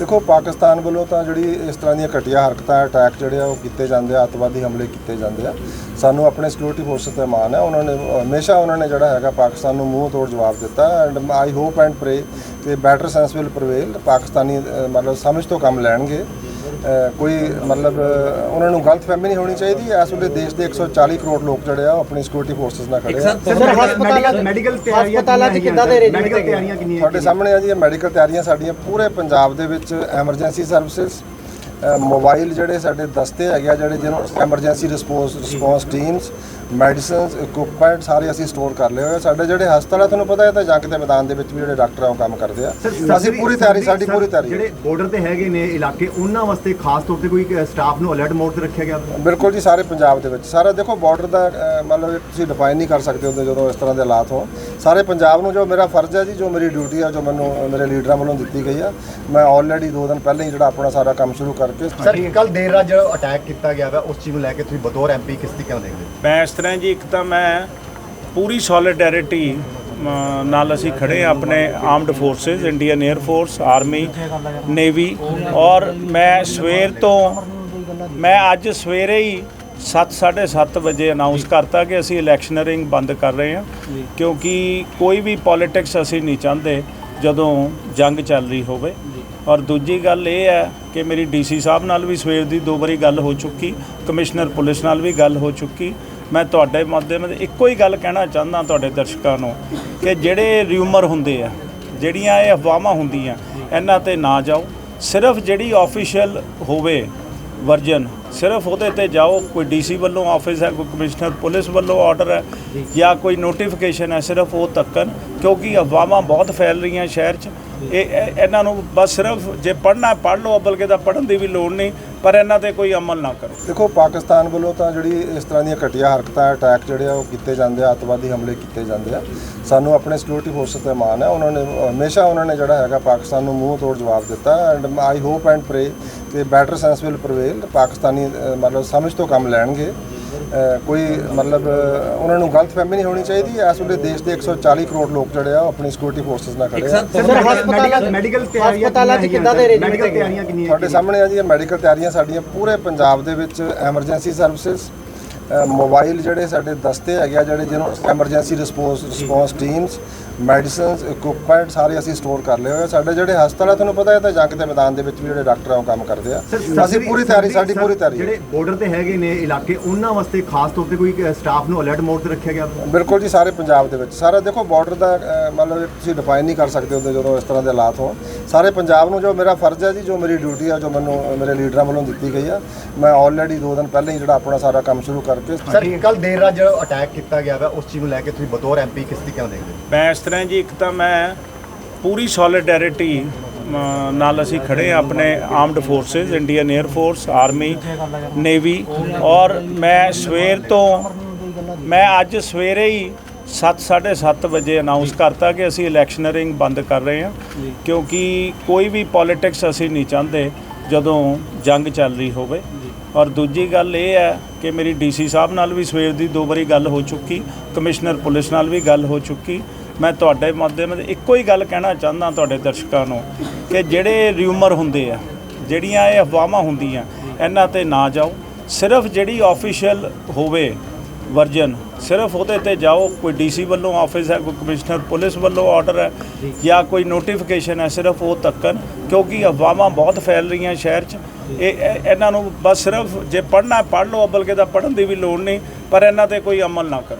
ਦੇਖੋ, ਪਾਕਿਸਤਾਨ ਵੱਲੋਂ ਤਾਂ ਜਿਹੜੀ ਇਸ ਤਰ੍ਹਾਂ ਦੀਆਂ ਘਟੀਆ ਹਰਕਤਾਂ ਅਟੈਕ ਜਿਹੜੇ ਆ, ਉਹ ਕੀਤੇ ਜਾਂਦੇ ਆ, ਅੱਤਵਾਦੀ ਹਮਲੇ ਕੀਤੇ ਜਾਂਦੇ ਆ। ਸਾਨੂੰ ਆਪਣੇ ਸਿਕਿਉਰਿਟੀ ਫੋਰਸਸ ਤੇ ਮਾਣ ਹੈ। ਉਹਨਾਂ ਨੇ, ਹਮੇਸ਼ਾ ਉਹਨਾਂ ਨੇ ਜਿਹੜਾ ਹੈਗਾ ਪਾਕਿਸਤਾਨ ਨੂੰ ਮੂੰਹ ਤੋੜ ਜਵਾਬ ਦਿੱਤਾ। And I hope and pray ਕਿ better sense will prevail Pakistani ਮਤਲਬ ਸਮਝ ਤੋਂ ਕੰਮ ਲੈਣਗੇ। ਕੋਈ ਮਤਲਬ ਉਹਨਾਂ ਨੂੰ ਗਲਤਫਹਿਮੀ ਨਹੀਂ ਹੋਣੀ ਚਾਹੀਦੀ। ਇਸ ਵੇਲੇ ਦੇਸ਼ ਦੇ 140 ਕਰੋੜ ਲੋਕ ਜਿਹੜੇ ਆ ਉਹ ਆਪਣੀ ਸਿਕਿਉਰਿਟੀ ਫੋਰਸਸ ਨਾਲ ਖੜੇ ਆ। ਸਰ ਹਸਪਤਾਲਾਂ ਮੈਡੀਕਲ ਤਿਆਰੀਆਂ ਹਸਪਤਾਲਾਂ 'ਚ ਕਿੱਦਾਂ ਦੇ ਮੈਡੀਕਲ ਹੈਗੇ? ਤਿਆਰੀਆਂ ਕਿੰਨੀਆਂ ਤੁਹਾਡੇ ਸਾਹਮਣੇ ਆ ਜੀ ਮੈਡੀਕਲ ਤਿਆਰੀਆਂ ਸਾਡੀਆਂ ਪੂਰੇ ਪੰਜਾਬ ਦੇ ਵਿੱਚ ਐਮਰਜੈਂਸੀ ਸਰਵਿਸਿਜ਼ ਮੋਬਾਈਲ ਜਿਹੜੇ ਸਾਡੇ ਦਸਤੇ ਹੈਗੇ ਜਿਹੜੇ ਜਿਹਨੂੰ emergency response response teams medicines equipment ਸਾਰੇ ਅਸੀਂ ਸਟੋਰ ਕਰ ਲਏ ਹੋਏ ਸਾਡੇ ਜਿਹੜੇ ਹਸਪਤਾਲ ਆ ਤੁਹਾਨੂੰ ਪਤਾ ਹੈ ਤਾਂ ਜੰਗ ਦੇ ਮੈਦਾਨ ਦੇ ਵਿੱਚ ਵੀ ਜਿਹੜੇ ਡਾਕਟਰ ਆ ਉਹ ਕੰਮ ਕਰਦੇ ਆ। ਅਸੀਂ ਪੂਰੀ ਤਿਆਰੀ ਸਾਡੀ ਪੂਰੀ ਤਿਆਰੀ ਹੈ। ਜਿਹੜੇ ਬਾਰਡਰ ਤੇ ਹੈਗੇ ਨੇ ਇਲਾਕੇ ਉਹਨਾਂ ਵਾਸਤੇ ਖਾਸ ਤੌਰ ਤੇ ਕੋਈ ਸਟਾਫ ਨੂੰ ਅਲਰਟ ਮੋਡ ਤੇ ਰੱਖਿਆ ਗਿਆ? ਬਿਲਕੁਲ ਜੀ ਸਾਰੇ ਪੰਜਾਬ ਦੇ ਵਿੱਚ। ਸਾਰਾ ਦੇਖੋ ਬਾਰਡਰ ਦਾ ਮਤਲਬ ਤੁਸੀਂ ਡਿਫਾਈਨ ਨਹੀਂ ਕਰ ਸਕਦੇ ਹੁੰਦੇ ਜਦੋਂ ਇਸ ਤਰ੍ਹਾਂ ਦੇ ਹਾਲਾਤ ਹੋਣ। ਸਾਰੇ ਪੰਜਾਬ ਨੂੰ ਜੋ ਮੇਰਾ ਫਰਜ਼ ਹੈ ਜੀ ਜੋ ਮੇਰੀ ਡਿਊਟੀ ਆ ਜੋ ਮੈਨੂੰ ਮੇਰੇ ਲੀਡਰਾਂ ਵੱਲੋਂ ਦਿੱਤੀ ਗਈ ਆ। ਮੈਂ ਆਲਰੇਡੀ ਦੋ ਦਿਨ ਪਹਿਲਾਂ ਹੀ ਜਿਹੜਾ ਆਪਣਾ ਸਾਰਾ ਕੰਮ ਸ਼ੁਰੂ ਕਰਕੇ। ਸਰ ਕੱਲ ਦੇਰ ਰਾਤ ਜਿਹੜਾ ਅਟੈਕ ਕੀਤਾ ਗਿਆ ਵਾ ਉਸ ਚੀਜ਼ ਨੂੰ ਲੈ ਕੇ ਤੁਸੀਂ ਬਤੌਰ ਐਮਪੀ ਕਿਸ ਤਰੀਕੇ ਨਾਲ ਦੇਖਦੇ ਹੋ? ਮੈਂ ਇਸ ਤਰ੍ਹਾਂ ਜੀ ਇੱਕ ਤਾਂ ਮੈਂ ਪੂਰੀ ਸੋਲੀਡੈਰਿਟੀ ਨਾਲ ਅਸੀਂ ਖੜੇ ਹਾਂ ਆਪਣੇ armed forces Indian air force army navy ਔਰ ਮੈਂ ਸਵੇਰ ਤੋਂ ਮੈਂ ਅੱਜ ਸਵੇਰੇ ਹੀ 7:30 ਵਜੇ ਅਨਾਉਂਸ ਕਰਤਾ ਕਿ ਅਸੀਂ ਇਲੈਕਸ਼ਨਰਿੰਗ ਬੰਦ ਕਰ ਰਹੇ ਹਾਂ ਕਿਉਂਕਿ ਕੋਈ ਵੀ ਪੋਲਿਟਿਕਸ ਅਸੀਂ ਨਹੀਂ ਚਾਹੁੰਦੇ ਜਦੋਂ ਜੰਗ ਚੱਲ ਰਹੀ ਹੋਵੇ। ਔਰ ਦੂਜੀ ਗੱਲ ਇਹ ਹੈ ਕਿ ਮੇਰੀ ਡੀਸੀ ਸਾਹਿਬ ਨਾਲ ਵੀ ਸਵੇਰ ਦੀ ਦੋ ਵਾਰੀ ਗੱਲ ਹੋ ਚੁੱਕੀ, ਕਮਿਸ਼ਨਰ ਪੁਲਿਸ ਨਾਲ ਵੀ ਗੱਲ ਹੋ ਚੁੱਕੀ। ਮੈਂ ਤੁਹਾਡੇ ਮਾਧਿਅਮ ਨਾਲ ਇੱਕੋ ਹੀ ਗੱਲ ਕਹਿਣਾ ਚਾਹੁੰਦਾ ਤੁਹਾਡੇ ਦਰਸ਼ਕਾਂ ਨੂੰ ਕਿ ਜਿਹੜੇ ਰਿਊਮਰ ਹੁੰਦੇ ਆ, ਜਿਹੜੀਆਂ ਇਹ ਅਫਵਾਹਾਂ ਹੁੰਦੀਆਂ, ਇਹਨਾਂ ਤੇ ਨਾ ਜਾਓ। ਸਿਰਫ ਜਿਹੜੀ ਆਫੀਸ਼ੀਅਲ ਹੋਵੇ ਵਰਜਨ, ਸਿਰਫ ਉਹਦੇ ਤੇ ਜਾਓ। ਕੋਈ ਡੀਸੀ ਵੱਲੋਂ ਆਫਿਸ ਹੈ, ਕੋਈ ਕਮਿਸ਼ਨਰ ਪੁਲਿਸ ਵੱਲੋਂ ਆਰਡਰ ਹੈ ਜਾਂ ਕੋਈ ਨੋਟੀਫਿਕੇਸ਼ਨ ਹੈ, ਸਿਰਫ ਉਹ ਤੱਕਨ ਕਿਉਂਕਿ ਅਫਵਾਹਾਂ ਬਹੁਤ ਫੈਲ ਰਹੀਆਂ ਸ਼ਹਿਰ 'ਚ। ਇਹ ਇਹਨਾਂ ਨੂੰ ਬਸ ਸਿਰਫ ਜੇ ਪੜ੍ਹਨਾ ਪੜ੍ਹ ਲਓ, ਬਲਕਿ ਤਾਂ ਪੜ੍ਹਨ ਦੀ ਵੀ ਲੋੜ ਨਹੀਂ, ਪਰ ਇਹਨਾਂ ਤੇ ਕੋਈ ਅਮਲ ਨਾ ਕਰੋ। ਦੇਖੋ, ਪਾਕਿਸਤਾਨ ਵੱਲੋਂ ਤਾਂ ਜਿਹੜੀ ਇਸ ਤਰ੍ਹਾਂ ਦੀਆਂ ਘਟੀਆ ਹਰਕਤਾਂ, ਅਟੈਕ ਜਿਹੜੇ ਆ, ਉਹ ਕੀਤੇ ਜਾਂਦੇ ਆ, ਅੱਤਵਾਦੀ ਹਮਲੇ ਕੀਤੇ ਜਾਂਦੇ ਆ। ਸਾਨੂੰ ਆਪਣੇ ਸਿਕਿਉਰਿਟੀ ਫੋਰਸਸ ਤੇ ਮਾਣ ਹੈ। ਉਹਨਾਂ ਨੇ, ਹਮੇਸ਼ਾ ਉਹਨਾਂ ਨੇ ਜਿਹੜਾ ਹੈਗਾ ਪਾਕਿਸਤਾਨ ਨੂੰ ਮੂੰਹ ਤੋੜ ਜਵਾਬ ਦਿੱਤਾ। And I hope and pray ਕਿ better sense will prevail Pakistani ਮਤਲਬ ਸਮਝ ਤੋਂ ਕੰਮ ਲੈਣਗੇ। ਕੋਈ ਮਤਲਬ ਉਹਨਾਂ ਨੂੰ ਗਲਤਫਹਿਮੀ ਨਹੀਂ ਹੋਣੀ ਚਾਹੀਦੀ। ਇਸ ਵੇਲੇ ਦੇਸ਼ ਦੇ 140 ਕਰੋੜ ਲੋਕ ਜਿਹੜੇ ਆ ਉਹ ਆਪਣੀ ਸਿਕਿਉਰਿਟੀ ਫੋਰਸਸ ਨਾਲ ਖੜੇ ਆ। ਸਰ ਹਸਪਤਾਲਾਂ ਮੈਡੀਕਲ ਤਿਆਰੀਆਂ ਹਸਪਤਾਲਾਂ 'ਚ ਕਿੱਦਾਂ ਦੇ ਮੈਡੀਕਲ ਹੈਗੇ? ਤਿਆਰੀਆਂ ਕਿੰਨੀਆਂ ਤੁਹਾਡੇ ਸਾਹਮਣੇ ਆ ਜੀ ਮੈਡੀਕਲ ਤਿਆਰੀਆਂ ਸਾਡੀਆਂ ਪੂਰੇ ਪੰਜਾਬ ਦੇ ਵਿੱਚ ਐਮਰਜੈਂਸੀ ਸਰਵਿਸਿਜ਼ ਮੋਬਾਈਲ ਜਿਹੜੇ ਸਾਡੇ ਦਸਤੇ ਹੈਗੇ ਆ ਜਿਹੜੇ ਜਿਹਨੂੰ emergency response response teams medicines equipment ਸਾਰੇ ਅਸੀਂ ਸਟੋਰ ਕਰ ਲਏ ਹੋਏ ਆ। ਸਾਡੇ ਜਿਹੜੇ ਹਸਪਤਾਲ ਆ ਤੁਹਾਨੂੰ ਪਤਾ ਹੈ ਤਾਂ ਜੰਗ ਦੇ ਮੈਦਾਨ ਦੇ ਵਿੱਚ ਵੀ ਜਿਹੜੇ ਡਾਕਟਰ ਆ ਉਹ ਕੰਮ ਕਰਦੇ ਆ। ਅਸੀਂ ਪੂਰੀ ਤਿਆਰੀ ਸਾਡੀ ਪੂਰੀ ਤਿਆਰੀ ਹੈ। ਜਿਹੜੇ ਬਾਰਡਰ ਤੇ ਹੈਗੇ ਨੇ ਇਲਾਕੇ ਉਹਨਾਂ ਵਾਸਤੇ ਖਾਸ ਤੌਰ ਤੇ ਕੋਈ ਸਟਾਫ ਨੂੰ ਅਲਰਟ ਮੋਡ ਤੇ ਰੱਖਿਆ ਗਿਆ? ਬਿਲਕੁਲ ਜੀ ਸਾਰੇ ਪੰਜਾਬ ਦੇ ਵਿੱਚ। ਸਾਰਾ ਦੇਖੋ ਬਾਰਡਰ ਦਾ ਮਤਲਬ ਤੁਸੀਂ ਡਿਫਾਈਨ ਨਹੀਂ ਕਰ ਸਕਦੇ ਹੁੰਦੇ ਜਦੋਂ ਇਸ ਤਰ੍ਹਾਂ ਦੇ ਹਾਲਾਤ ਹੋਣ। ਸਾਰੇ ਪੰਜਾਬ ਨੂੰ ਜੋ ਮੇਰਾ ਫਰਜ਼ ਹੈ ਜੀ ਜੋ ਮੇਰੀ ਡਿਊਟੀ ਆ ਜੋ ਮੈਨੂੰ ਮੇਰੇ ਲੀਡਰਾਂ ਵੱਲੋਂ ਦਿੱਤੀ ਗਈ ਆ ਮੈਂ ਆਲਰੇਡੀ ਦੋ ਦਿਨ ਪਹਿਲਾਂ ਹੀ ਜਿਹੜਾ ਆਪਣਾ ਸਾਰਾ ਕੰਮ ਸ਼ੁਰੂ ਕਰਕੇ ਸਰ ਕੱਲ ਦੇਰ ਰਾਤ ਜਿਹੜਾ ਅਟੈਕ ਕੀਤਾ ਗਿਆ ਵਾ ਉਸ ਚੀਜ਼ ਨੂੰ ਲੈ ਕੇ ਤੁਸੀਂ ਬਤੌਰ ਐਮਪੀ ਕਿਸ ਤਰੀਕੇ ਨਾਲ ਦੇਖਦੇ ਹੋ? ਮੈਂ ਇਸ ਤਰ੍ਹਾਂ ਜੀ ਇੱਕ ਤਾਂ ਮੈਂ ਪੂਰੀ ਸੋਲੀਡੈਰਿਟੀ ਨਾਲ ਅਸੀਂ ਖੜੇ ਹਾਂ ਆਪਣੇ armed forces Indian air force army navy ਔਰ ਮੈਂ ਸਵੇਰ ਤੋਂ ਮੈਂ ਅੱਜ ਸਵੇਰੇ ਹੀ 7:30 ਵਜੇ ਅਨਾਉਂਸ ਕਰਤਾ ਕਿ ਅਸੀਂ ਇਲੈਕਸ਼ਨਰਿੰਗ ਬੰਦ ਕਰ ਰਹੇ ਹਾਂ। ਕਿਉਂਕਿ ਕੋਈ ਵੀ ਪੋਲਿਟਿਕਸ ਅਸੀਂ ਨਹੀਂ ਚਾਹੁੰਦੇ ਜਦੋਂ ਜੰਗ ਚੱਲ ਰਹੀ ਹੋਵੇ। ਔਰ ਦੂਜੀ ਗੱਲ ਇਹ ਹੈ ਕਿ ਮੇਰੀ ਡੀਸੀ ਸਾਹਿਬ ਨਾਲ ਵੀ ਸਵੇਰ ਦੀ ਦੋ ਵਾਰੀ ਗੱਲ ਹੋ ਚੁੱਕੀ ਕਮਿਸ਼ਨਰ ਪੁਲਿਸ ਨਾਲ ਵੀ ਗੱਲ ਹੋ ਚੁੱਕੀ। ਮੈਂ ਤੁਹਾਡੇ ਮਾਧਿਅਮ ਨਾਲ ਇੱਕੋ ਹੀ ਗੱਲ ਕਹਿਣਾ ਚਾਹੁੰਦਾ ਤੁਹਾਡੇ ਦਰਸ਼ਕਾਂ ਨੂੰ ਕਿ ਜਿਹੜੇ ਰਿਊਮਰ ਹੁੰਦੇ ਆ ਜਿਹੜੀਆਂ ਇਹ ਅਫਵਾਹਾਂ ਹੁੰਦੀਆਂ ਇਹਨਾਂ ਤੇ ਨਾ ਜਾਓ। ਸਿਰਫ ਜਿਹੜੀ ਆਫੀਸ਼ੀਅਲ ਹੋਵੇ ਵਰਜਨ। ਸਿਰਫ ਉਹਦੇ ਤੇ ਜਾਓ ਕੋਈ ਡੀਸੀ ਵੱਲੋਂ ਆਫਿਸ ਹੈ ਕੋਈ ਕਮਿਸ਼ਨਰ ਪੁਲਿਸ ਵੱਲੋਂ ਆਰਡਰ ਹੈ ਜਾਂ। ਕੋਈ ਨੋਟੀਫਿਕੇਸ਼ਨ ਹੈ ਸਿਰਫ ਉਹ ਤੱਕਨ ਕਿਉਂਕਿ ਅਫਵਾਹਾਂ ਬਹੁਤ ਫੈਲ ਰਹੀਆਂ ਸ਼ਹਿਰ 'ਚ। ਇਹ ਇਹ- ਇਹਨਾਂ ਨੂੰ ਬਸ ਸਿਰਫ ਜੇ ਪੜ੍ਹਨਾ ਪੜ੍ਹ ਲਓ ਬਲਕਿ ਤਾਂ ਪੜ੍ਹਨ ਦੀ ਵੀ ਲੋੜ ਨਹੀਂ ਪਰ ਇਹਨਾਂ ਤੇ ਕੋਈ ਅਮਲ ਨਾ ਕਰੋ।